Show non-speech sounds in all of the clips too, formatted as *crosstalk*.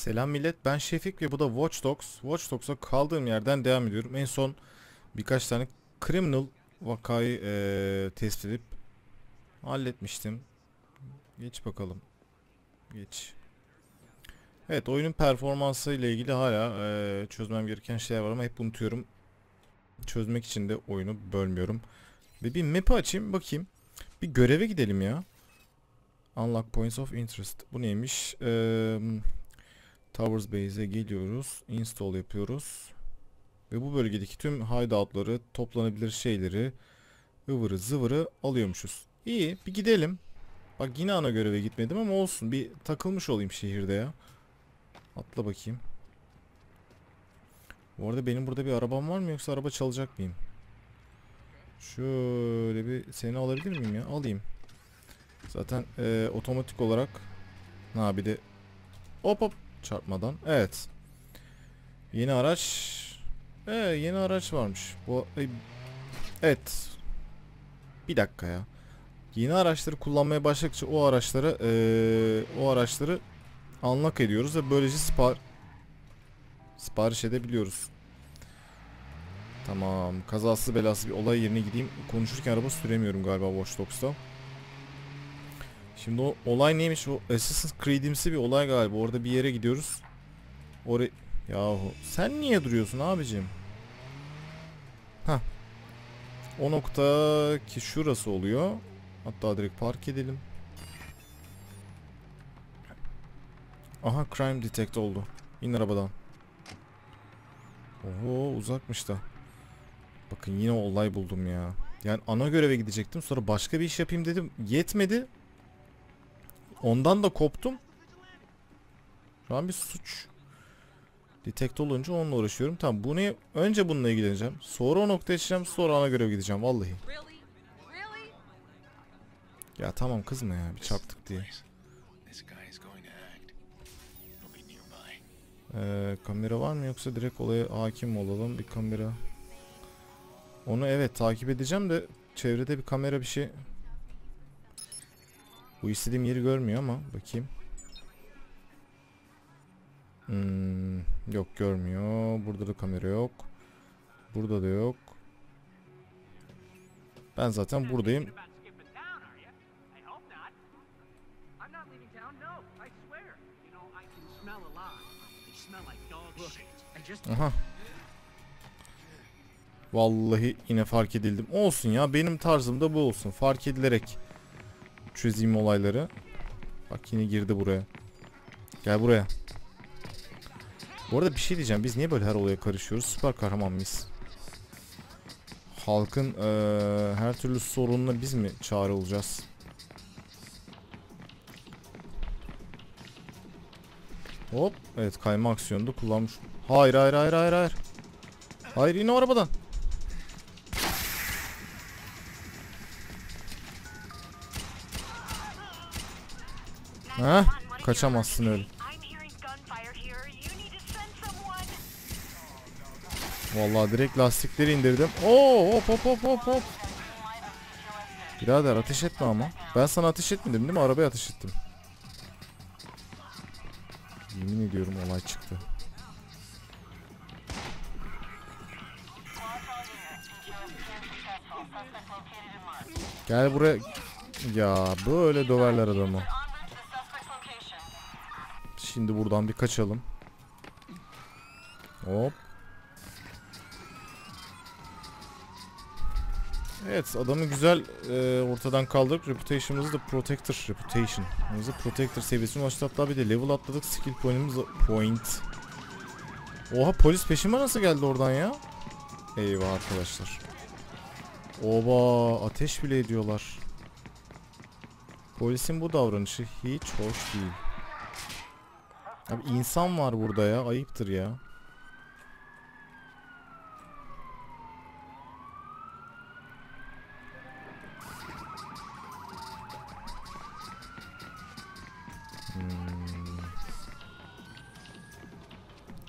Selam millet ben Şefik ve bu da Watch Dogs. Watch Dogs'a kaldığım yerden devam ediyorum. En son birkaç tane criminal vakayı eee, tespit edip halletmiştim. Geç bakalım. Geç. Evet oyunun performansı ile ilgili hala eee, çözmem gereken şeyler var ama hep unutuyorum. Çözmek için de oyunu bölmüyorum. Ve bir map'i açayım bakayım. Bir göreve gidelim ya. Unlock points of interest. Bu neymiş? Eee Towers Base'e geliyoruz. Install yapıyoruz. Ve bu bölgedeki tüm hideoutları, toplanabilir şeyleri, ıvırı zıvırı alıyormuşuz. İyi bir gidelim. Bak yine ana göreve gitmedim ama olsun. Bir takılmış olayım şehirde ya. Atla bakayım. Bu arada benim burada bir arabam var mı yoksa araba çalacak mıyım? Şöyle bir seni alabilir miyim ya? Alayım. Zaten eee, otomatik olarak ha bir de hop hop çarpmadan. Evet. Yeni araç. Ee, yeni araç varmış. Bu evet. Bir dakika ya. Yeni araçları kullanmaya başladıkça o araçları eee, o araçları unlock ediyoruz ve böylece sipar sipariş edebiliyoruz. Tamam. Kazası belası bir olay yerine gideyim. Konuşurken araba süremiyorum galiba Watch Dogs'ta. Şimdi o olay neymiş? O Assassin's Creed'imsi bir olay galiba. Orada bir yere gidiyoruz. Oraya... Yahu sen niye duruyorsun abicim? Ha. O nokta ki şurası oluyor. Hatta direkt park edelim. Aha crime detect oldu. İn arabadan. Oho uzakmış da. Bakın yine olay buldum ya. Yani ana göreve gidecektim. Sonra başka bir iş yapayım dedim. Yetmedi. Ondan da koptum. Şu an bir suç. Detect olunca onunla uğraşıyorum. Tamam bunu önce bununla ilgileneceğim. Sonra o noktaya geçeceğim. Sonra ana görev gideceğim vallahi. Ya tamam kızma ya bir çarptık diye. Ee, kamera var mı yoksa direkt olaya hakim olalım bir kamera. Onu evet takip edeceğim de çevrede bir kamera bir şey. Bu istediğim yeri görmüyor ama bakayım. Hmm, yok görmüyor. Burada da kamera yok. Burada da yok. Ben zaten buradayım. Aha. Vallahi yine fark edildim. Olsun ya benim tarzım da bu olsun. Fark edilerek çözeyim olayları. Bak yine girdi buraya. Gel buraya. Bu arada bir şey diyeceğim. Biz niye böyle her olaya karışıyoruz? Süper kahraman mıyız? Halkın eee, her türlü sorununa biz mi çare olacağız? Hop. Evet kayma aksiyonunda kullanmış. Hayır hayır hayır hayır hayır. Hayır yine o arabadan. Ha? Kaçamazsın öyle. Vallahi direkt lastikleri indirdim. Oo hop hop hop hop hop. Birader ateş etme ama. Ben sana ateş etmedim değil mi? Arabaya ateş ettim. Yemin ediyorum olay çıktı. Gel buraya. Ya böyle döverler adamı. Şimdi buradan bir kaçalım. Hop. Evet adamı güzel e, ortadan kaldırıp reputation'ımızı da protector reputation. Protector seviyesine ulaştı hatta bir de level atladık skill point'imiz point. Oha polis peşime nasıl geldi oradan ya? Eyvah arkadaşlar. Oba ateş bile ediyorlar. Polisin bu davranışı hiç hoş değil. Abi insan var burada ya ayıptır ya. Hmm.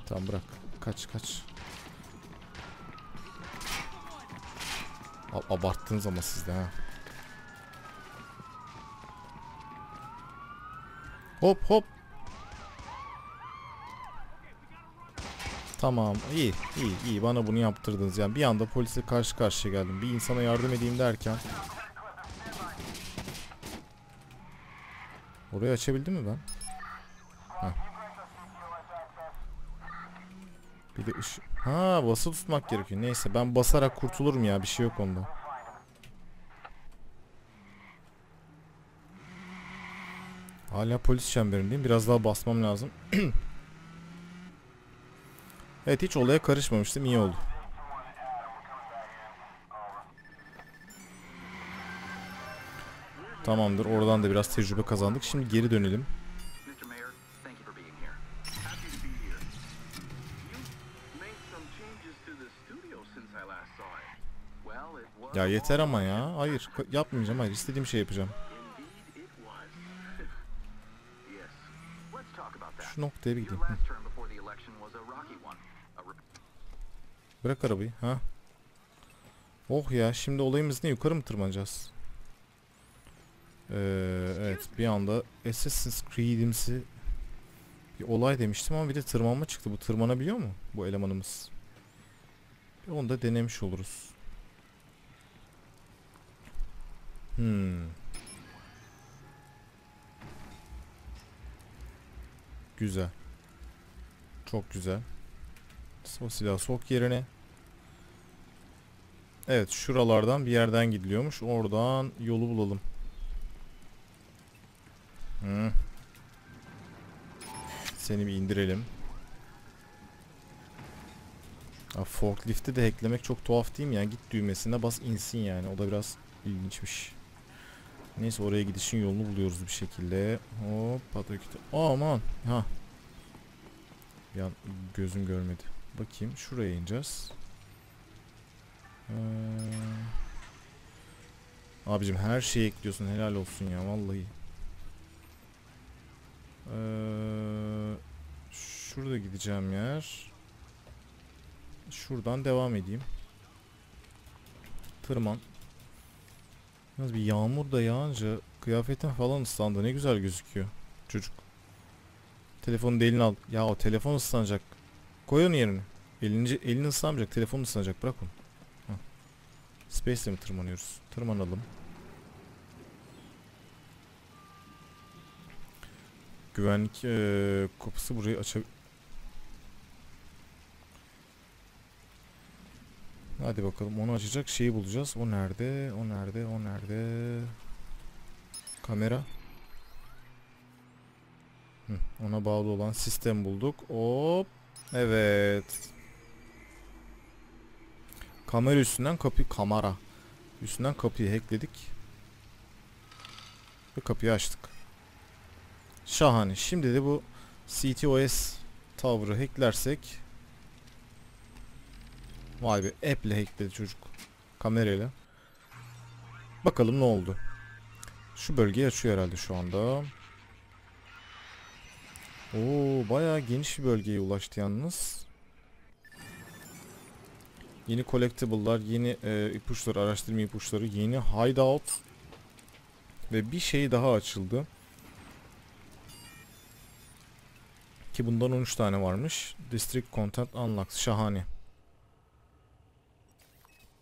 Tamam bırak. Kaç kaç. A- abarttınız ama siz de ha. Hop hop. Tamam iyi iyi iyi bana bunu yaptırdınız yani bir anda polise karşı karşıya geldim bir insana yardım edeyim derken Orayı açabildim mi ben? Heh. Bir de ışı... Ha basılı tutmak gerekiyor. Neyse ben basarak kurtulurum ya bir şey yok onda. Hala polis çemberindeyim. Biraz daha basmam lazım. *clears throat* evet hiç olaya karışmamıştım. iyi oldu. Tamamdır. Oradan da biraz tecrübe kazandık. Şimdi geri dönelim. Ya yeter ama ya. Hayır yapmayacağım. Hayır istediğim şey yapacağım. Şu noktaya bir gideyim. Bırak arabayı. Ha. Oh ya şimdi olayımız ne? Yukarı mı tırmanacağız? Ee, evet bir anda Assassin's Creed'imsi bir olay demiştim ama bir de tırmanma çıktı. Bu tırmanabiliyor mu bu elemanımız? Bir onu da denemiş oluruz. Hmm. Güzel. Çok güzel. O silahı sok yerine. Evet şuralardan bir yerden gidiliyormuş. Oradan yolu bulalım. Hı. Seni bir indirelim. Ya forklift'i de hacklemek çok tuhaf değil mi ya? Git düğmesine bas insin yani. O da biraz ilginçmiş. Neyse oraya gidişin yolunu buluyoruz bir şekilde. Hop pataküte. Aman. Ha. Bir gözüm görmedi. Bakayım şuraya ineceğiz. Ee, abicim her şeyi ekliyorsun helal olsun ya vallahi. Ee, şurada gideceğim yer. Şuradan devam edeyim. Tırman. Yalnız bir yağmur da yağınca kıyafetin falan ıslandı. Ne güzel gözüküyor. Çocuk. Telefonu da al. Ya o telefon ıslanacak. Koy onu yerine. Elini, elini ıslanmayacak. Telefonu ıslanacak. Bırak onu. Heh. Space'le mi tırmanıyoruz? Tırmanalım. Güvenlik eee kapısı burayı açab... Hadi bakalım onu açacak şeyi bulacağız. O nerede? O nerede? O nerede? Kamera. Hı, ona bağlı olan sistem bulduk. Hop. Evet. Kamera üstünden kapı kamera. Üstünden kapıyı hackledik. Ve kapıyı açtık. Şahane. Şimdi de bu CTOS tower'ı hacklersek Vay be app'le hackledi çocuk. Kamerayla. Bakalım ne oldu. Şu bölgeyi açıyor herhalde şu anda. Oo bayağı geniş bir bölgeye ulaştı yalnız. Yeni collectible'lar, yeni e, ipuçları, araştırma ipuçları, yeni hideout ve bir şey daha açıldı. Ki bundan 13 tane varmış. District Content Unlocked. Şahane.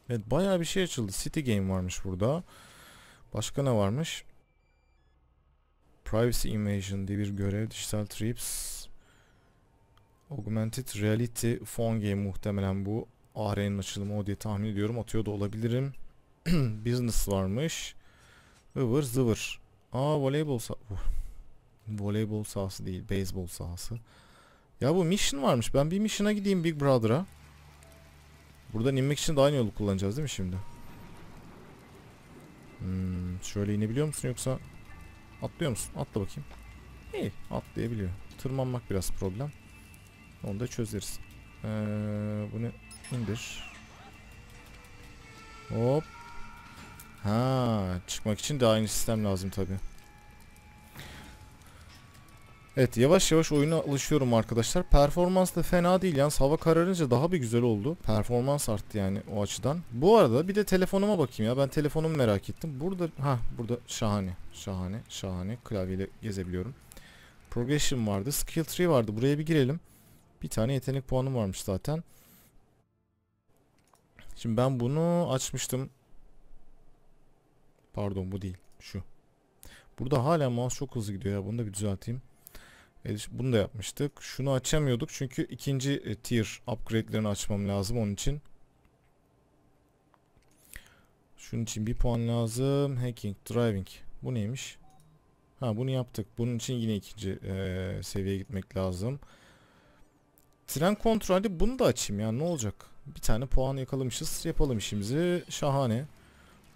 Evet bayağı bir şey açıldı. City Game varmış burada. Başka ne varmış? Privacy Invasion diye bir görev. Digital Trips. Augmented Reality Phone Game muhtemelen bu. AR'nin açılımı o diye tahmin ediyorum. Atıyor da olabilirim. *clears throat* Business varmış. Ivır zıvır. Aa voleybol sahası. Voleybol sahası değil. Beyzbol sahası. Ya bu mission varmış. Ben bir mission'a gideyim Big Brother'a. Buradan inmek için de aynı yolu kullanacağız değil mi şimdi? Hmm, şöyle inebiliyor musun yoksa atlıyor musun? Atla bakayım. İyi atlayabiliyor. Tırmanmak biraz problem. Onu da çözeriz. Ee, bunu indir. Hop. Ha, çıkmak için de aynı sistem lazım tabi. Evet yavaş yavaş oyuna alışıyorum arkadaşlar. Performans da fena değil yalnız hava kararınca daha bir güzel oldu. Performans arttı yani o açıdan. Bu arada bir de telefonuma bakayım ya. Ben telefonumu merak ettim. Burada ha burada şahane. Şahane. Şahane. Klavyeyle gezebiliyorum. Progression vardı. Skill tree vardı. Buraya bir girelim. Bir tane yetenek puanım varmış zaten. Şimdi ben bunu açmıştım. Pardon bu değil. Şu. Burada hala mouse çok hızlı gidiyor ya. Bunu da bir düzelteyim. Bunu da yapmıştık. Şunu açamıyorduk çünkü ikinci e, tier upgrade'lerini açmam lazım onun için. Şunun için bir puan lazım. Hacking, driving. Bu neymiş? Ha bunu yaptık. Bunun için yine ikinci e, seviyeye gitmek lazım. Tren kontrolü bunu da açayım ya ne olacak? Bir tane puan yakalamışız. Yapalım işimizi. Şahane.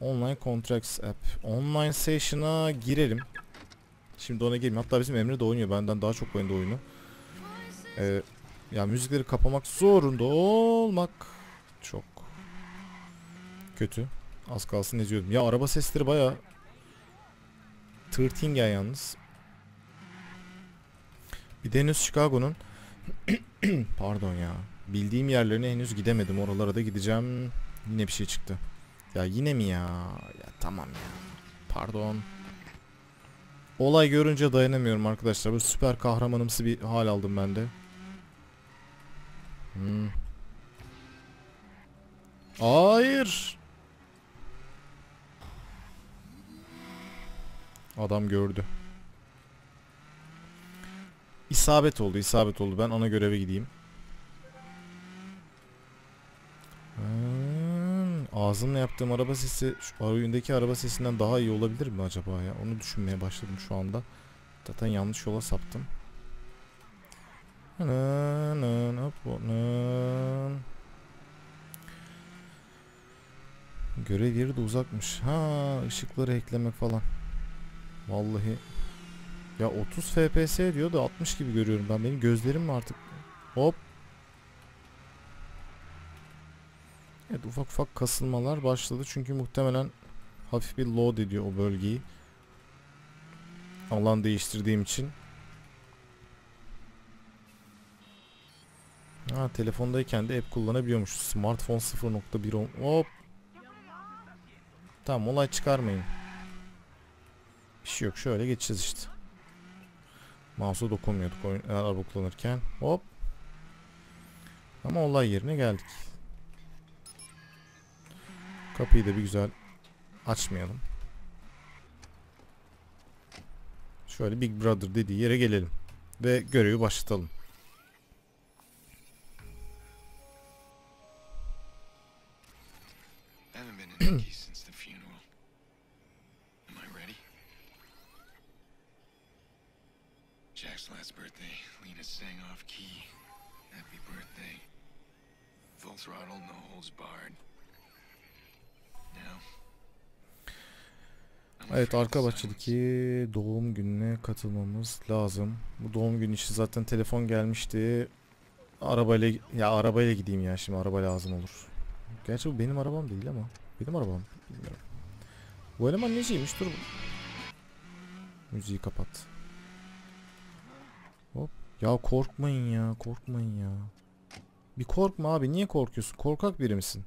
Online Contracts App. Online Session'a girelim. Şimdi ona gireyim. Hatta bizim Emre de oynuyor. Benden daha çok oyunda oyunu. Ee, ya müzikleri kapamak zorunda olmak çok kötü. Az kalsın eziyordum. Ya araba sesleri baya tırtingen yalnız. Bir de henüz Chicago'nun *clears throat* pardon ya bildiğim yerlerine henüz gidemedim. Oralara da gideceğim. Yine bir şey çıktı. Ya yine mi ya? Ya tamam ya. Pardon. Olay görünce dayanamıyorum arkadaşlar. Bu süper kahramanımsı bir hal aldım ben de. Hmm. Hayır. Adam gördü. İsabet oldu, isabet oldu. Ben ana göreve gideyim. Hmm, ağzımla yaptığım araba sesi şu oyundaki araba sesinden daha iyi olabilir mi acaba ya? Onu düşünmeye başladım şu anda. Zaten yanlış yola saptım. Görev yeri de uzakmış. Ha, ışıkları eklemek falan. Vallahi ya 30 FPS diyor da 60 gibi görüyorum ben. Benim gözlerim mi artık? Hop. Evet ufak ufak kasılmalar başladı. Çünkü muhtemelen hafif bir load ediyor o bölgeyi. Alan değiştirdiğim için. Ha telefondayken de app kullanabiliyormuş. Smartphone 0.1 ol- Hop. Tamam olay çıkarmayın. Bir şey yok şöyle geçeceğiz işte. Mouse'a dokunmuyorduk oyun, araba kullanırken. Hop. Ama olay yerine geldik. Kapıyı da bir güzel açmayalım. Şöyle Big Brother dediği yere gelelim. Ve görevi başlatalım. Of arka bahçedeki doğum gününe katılmamız lazım. Bu doğum günü işi zaten telefon gelmişti. Arabayla ya arabayla gideyim ya şimdi araba lazım olur. Gerçi bu benim arabam değil ama. Benim arabam bilmiyorum. Bu eleman neciymiş dur. Müziği kapat. Hop. Ya korkmayın ya korkmayın ya. Bir korkma abi niye korkuyorsun? Korkak biri misin?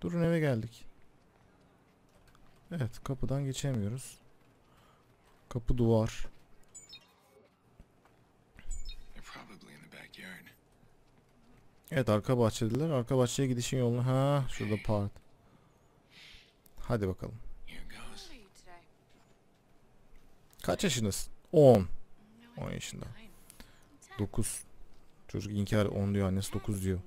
Durun eve geldik. Evet kapıdan geçemiyoruz. Kapı duvar. They're probably in the backyard. Evet arka bahçedeler. Arka bahçeye gidişin yolunu. Ha şurada part. Hadi bakalım. Kaç yaşındasın? 10. 10 yaşında. 9. Çocuk inkar 10 diyor annesi 9 diyor.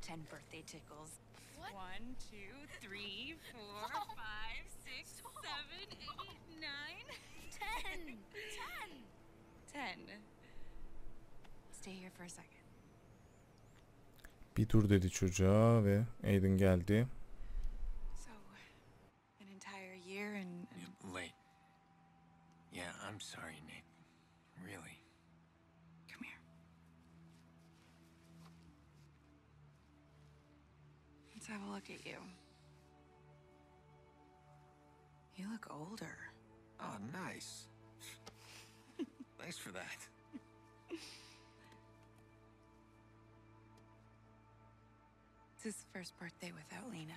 Nine, ten. Well, in that case, you deserve ten birthday tickles. What? One, two, three, four, *laughs* five, six, seven, eight, nine, *laughs* Ten! Ten! ten. Stay here for a second. Bir dur dedi çocuğa ve Aiden geldi. So, an entire year and, and late. Yeah, I'm sorry, Nick. At you. You look older. Oh, nice. *laughs* Thanks for that. It's his first birthday without Lena.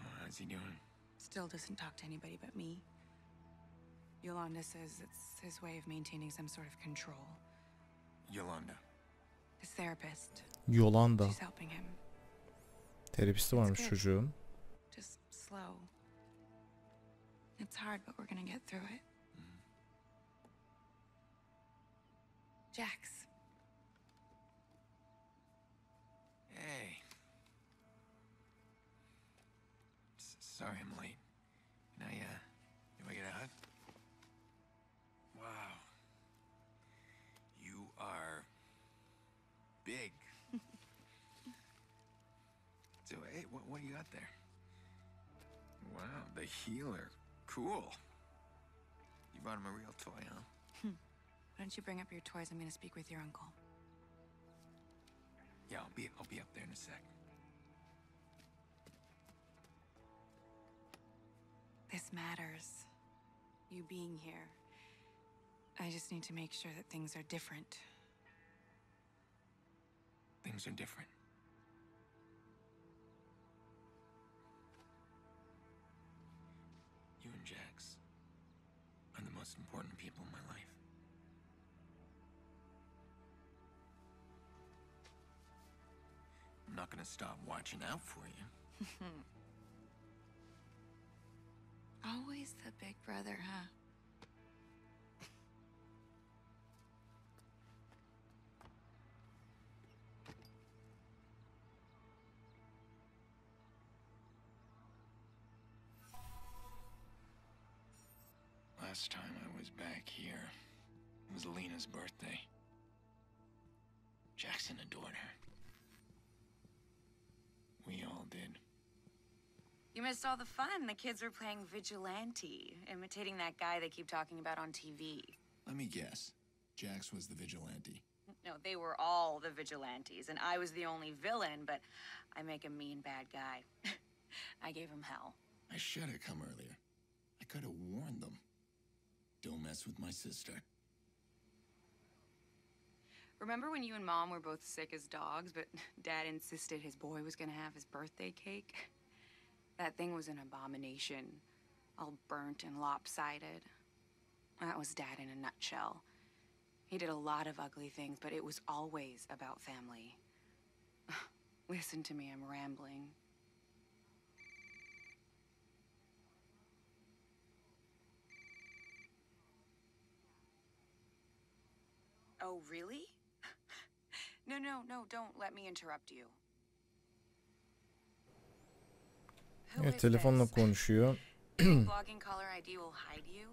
Oh, how's he doing? Still doesn't talk to anybody but me. Yolanda says it's his way of maintaining some sort of control. Yolanda. His therapist. Yolanda. She's helping him. Terapisti varmış good. çocuğun. Just slow. It's hard, but we're gonna get through it. Jax, Hey. S- sorry I'm late. Can I, uh, can I get a hug? Wow. You are big. The healer. Cool. You brought him a real toy, huh? Hmm. why don't you bring up your toys? I'm gonna speak with your uncle. Yeah, I'll be, I'll be up there in a sec. This matters. You being here. I just need to make sure that things are different. Things are different. Most important people in my life. I'm not gonna stop watching out for you. *laughs* Always the big brother, huh? Last time I was back here, it was Lena's birthday. Jackson adored her. We all did. You missed all the fun. The kids were playing vigilante, imitating that guy they keep talking about on TV. Let me guess. Jax was the vigilante. No, they were all the vigilantes, and I was the only villain, but I make a mean bad guy. *laughs* I gave him hell. I should have come earlier. I could have warned them. Don't mess with my sister. Remember when you and Mom were both sick as dogs, but *laughs* Dad insisted his boy was gonna have his birthday cake? That thing was an abomination. All burnt and lopsided. That was Dad in a nutshell. He did a lot of ugly things, but it was always about family. *sighs* Listen to me, I'm rambling. Oh, really? *laughs* no, no, no, don't let me interrupt you. Evet telefonla konuşuyor. *laughs* You think Logging caller ID will hide you? *laughs*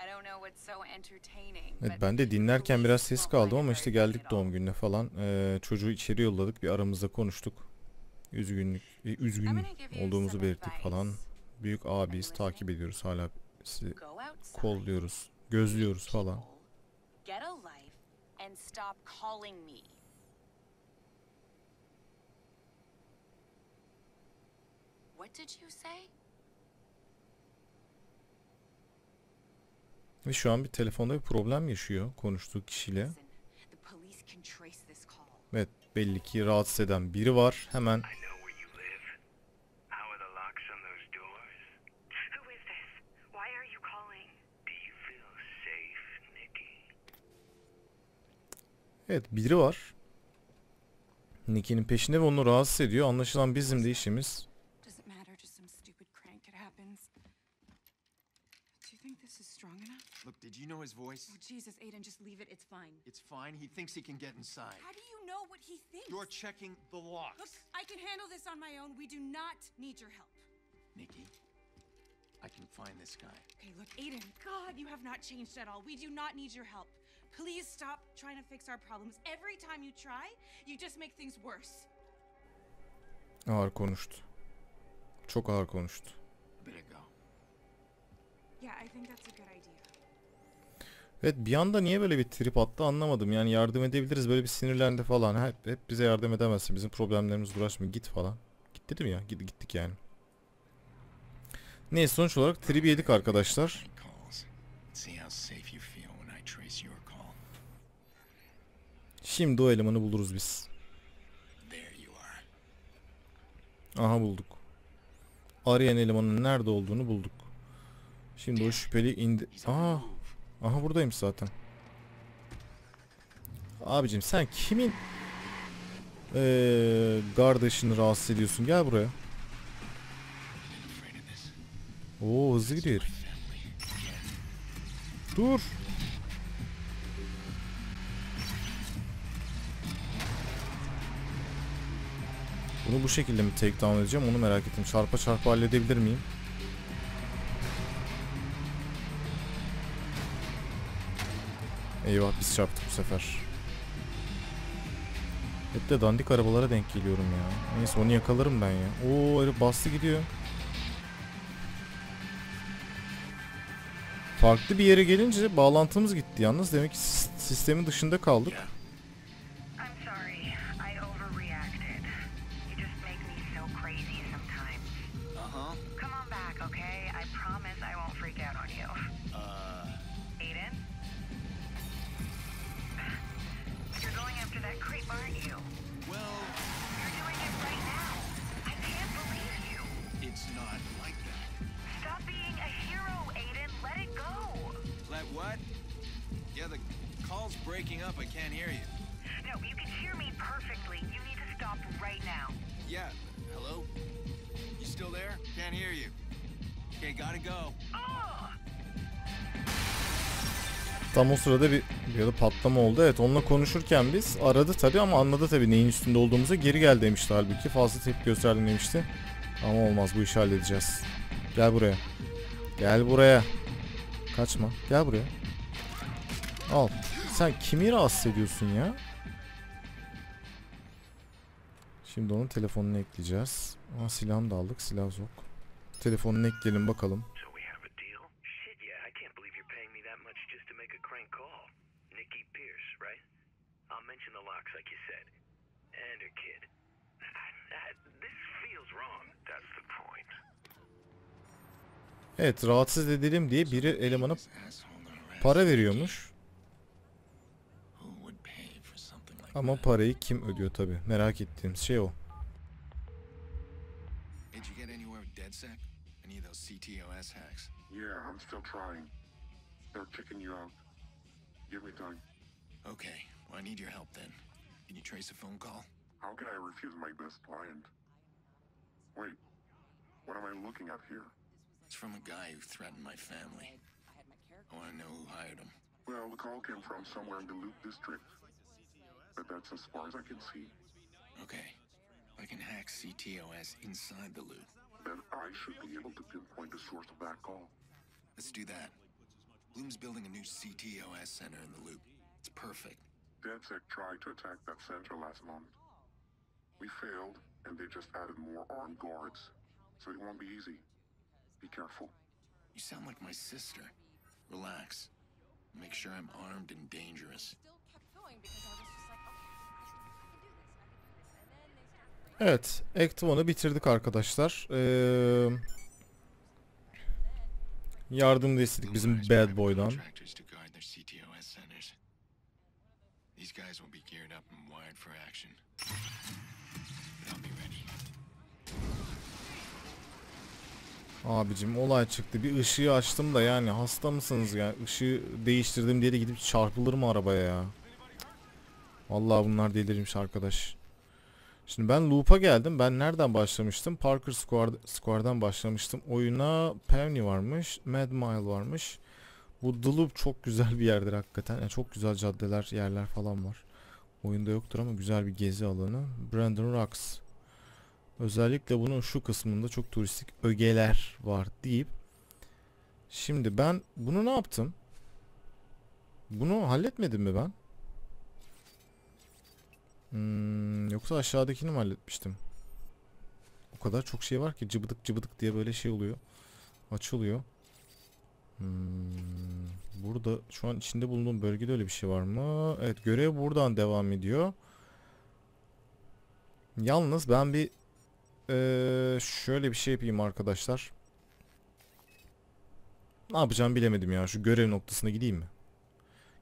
I don't know what's so entertaining. Evet ben de dinlerken biraz ses kaldım ama işte geldik doğum gününe falan. Ee, çocuğu içeri yolladık bir aramızda konuştuk. Üzgünlük, e, üzgün olduğumuzu belirttik falan. Büyük abiyiz takip ediyoruz hala sizi kolluyoruz, gözlüyoruz falan. people, Get a life and stop calling me. What did you say? Ve şu an bir telefonda bir problem yaşıyor konuştuğu kişiyle. Evet belli ki rahatsız eden biri var. Hemen I know where you live. How are the locks on those doors? Who is this? Why are you calling? Do you feel safe, Nikki? Evet biri var. Nicky'nin peşinde ve onu rahatsız ediyor. Anlaşılan bizim de işimiz Doesn't matter, just some stupid crank. It happens. Do you think this is strong enough? Look, did you know his voice? Oh, Jesus, Aiden, just leave it. It's fine. It's fine. He thinks he can get inside. How do you know what he thinks? You're checking the locks. Look, I can handle this on my own. We do not need your help. Nikki, I can find this guy. Okay, look, Aiden, God, you have not changed at all. We do not need your help. Please stop trying to fix our problems. Every time you try, you just make things worse. ağır konuştu. Çok ağır konuştu. Better go. Yeah, I think that's a good idea. Evet bir anda niye böyle bir trip attı anlamadım. Yani yardım edebiliriz böyle bir sinirlendi falan. Hep, hep bize yardım edemezsin. Bizim problemlerimiz uğraşma git falan. Git dedim ya git, gittik yani. Neyse sonuç olarak trip yedik arkadaşlar. Şimdi o elemanı buluruz biz. Aha bulduk. Arayan elemanın nerede olduğunu bulduk. Şimdi o şüpheli indi. Aa, aha buradaymış zaten. Abicim sen kimin eee kardeşini rahatsız ediyorsun? Gel buraya. Oo hızlı gidiyor. Dur. Bunu bu şekilde mi take down edeceğim onu merak ettim. Çarpa çarpa halledebilir miyim? Eyvah biz çarptık bu sefer. Hep de dandik arabalara denk geliyorum ya. Neyse onu yakalarım ben ya. Oo herif bastı gidiyor. Farklı bir yere gelince bağlantımız gitti yalnız. Demek ki sis- sistemin dışında kaldık. Right now. Yeah. Hello? You still there? Can't hear you. Okay, gotta go. Oh! Tam o sırada bir, bir de patlama oldu. Evet onunla konuşurken biz aradı tabi ama anladı tabi neyin üstünde olduğumuzu geri gel demişti halbuki. Fazla tepki gösterdim demişti. Ama olmaz bu işi halledeceğiz. Gel buraya. Gel buraya. Kaçma. Gel buraya. Al. Sen kimi rahatsız ediyorsun ya? Şimdi onun telefonunu ekleyeceğiz. Aa, silahını da aldık. Silah yok. Telefonunu ekleyelim bakalım. Evet rahatsız edelim diye biri elemana para veriyormuş. Ama parayı kim ödüyor tabi. Merak ettiğimiz şey o. Did you get anywhere with DedSec? Any of those CTOS hacks? Yeah, I'm still trying. They're kicking you out. Give me time. Okay, well, I need your help then. Can you trace a phone call? How can I refuse my best client? Wait, what am I looking at here? It's from a guy who threatened my family. I want to know who hired him. Well, the call came from somewhere in the Loop District. But that's as far as I can see. Okay, I can hack CTOS inside the loop. Then I should be able to pinpoint the source of that call. Let's do that. Bloom's building a new CTOS center in the loop. It's perfect. DedSec tried to attack that center last month. We failed, and they just added more armed guards. So it won't be easy. Be careful. You sound like my sister. Relax. Make sure I'm armed and dangerous. Evet. Act 1'ı bitirdik arkadaşlar. Ee, yardım da istedik bizim Bad Boy'dan. Abicim olay çıktı. Bir ışığı açtım da yani hasta mısınız ya? Işığı değiştirdim diye de gidip çarpılır mı arabaya ya? Vallahi bunlar delirmiş arkadaş. Şimdi ben loop'a geldim. Ben nereden başlamıştım? Parker Square, Square'dan başlamıştım. Oyuna Pevny varmış. Mad Mile varmış. Bu The Loop çok güzel bir yerdir hakikaten. Yani çok güzel caddeler, yerler falan var. Oyunda yoktur ama güzel bir gezi alanı. Brandon Rocks. Özellikle bunun şu kısmında çok turistik ögeler var deyip Şimdi ben bunu ne yaptım? Bunu halletmedim mi ben? Hmm, yoksa aşağıdakini mi halletmiştim? O kadar çok şey var ki cıbıdık cıbıdık diye böyle şey oluyor. Açılıyor. Hmm, burada şu an içinde bulunduğum bölgede öyle bir şey var mı? Evet görev buradan devam ediyor. Yalnız ben bir ee, şöyle bir şey yapayım arkadaşlar. Ne yapacağım bilemedim ya. Şu görev noktasına gideyim mi?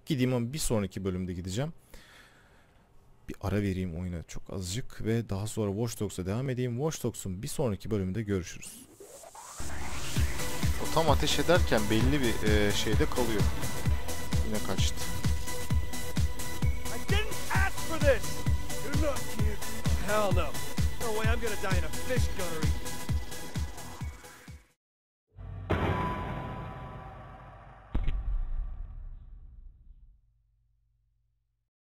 Gideyim ama bir sonraki bölümde gideceğim. Bir ara vereyim oyuna çok azıcık ve daha sonra Watch Dogs'a devam edeyim. Watch Dogs'un bir sonraki bölümünde görüşürüz. O tam ateş ederken belli bir e, şeyde kalıyor. Yine kaçtı. I didn't ask for this! Good luck, kid. Hell no. No way I'm gonna die in a fish gunnery.